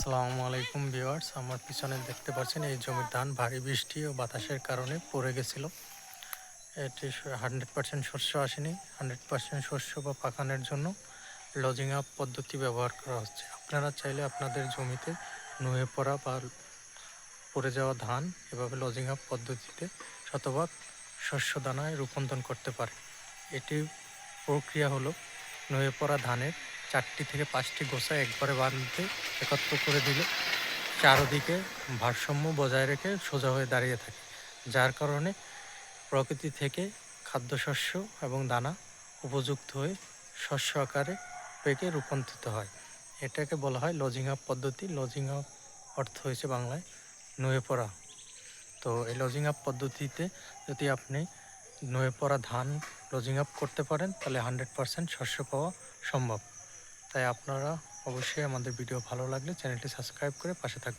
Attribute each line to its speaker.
Speaker 1: আসসালামু আলাইকুম ভিউয়ার্স, আমার পিছনে দেখতে পাচ্ছেন এই জমির ধান ভারী বৃষ্টি ও বাতাসের কারণে পড়ে গেছিল। এটি হান্ড্রেড পার্সেন্ট শস্য আসেনি হান্ড্রেড পার্সেন্ট শস্য বা পাকানোর জন্য লজিং আপ পদ্ধতি ব্যবহার করা হচ্ছে। আপনারা চাইলে আপনাদের জমিতে নুয়ে পড়া বা পড়ে যাওয়া ধান এভাবে লজিং আপ পদ্ধতিতে শতভাগ শস্য দানায় রূপান্তর করতে পারে এটি প্রক্রিয়া হলো নুয়ে পড়া ধানের চারটি থেকে পাঁচটি গোছা একবারে বাঁধতে একত্র করে দিলে চারদিকে ভারসাম্য বজায় রেখে সোজা হয়ে দাঁড়িয়ে থাকে, যার কারণে প্রকৃতি থেকে খাদ্যশস্য এবং দানা উপযুক্ত হয়ে শস্য আকারে পেকে রূপান্তরিত হয়। এটাকে বলা হয় লজিং আপ পদ্ধতি। লজিং আপ অর্থ হয়েছে বাংলায় নুয়ে পড়া। তো এই লজিং আপ পদ্ধতিতে যদি আপনি নুয়ে পড়া ধান লজিং আপ করতে পারেন, তাহলে হান্ড্রেড পারসেন্ট শস্য পাওয়া সম্ভব। তাই আপনারা অবশ্যই আমাদের ভিডিও ভালো লাগলে চ্যানেলটি সাবস্ক্রাইব করে পাশে থাকবেন।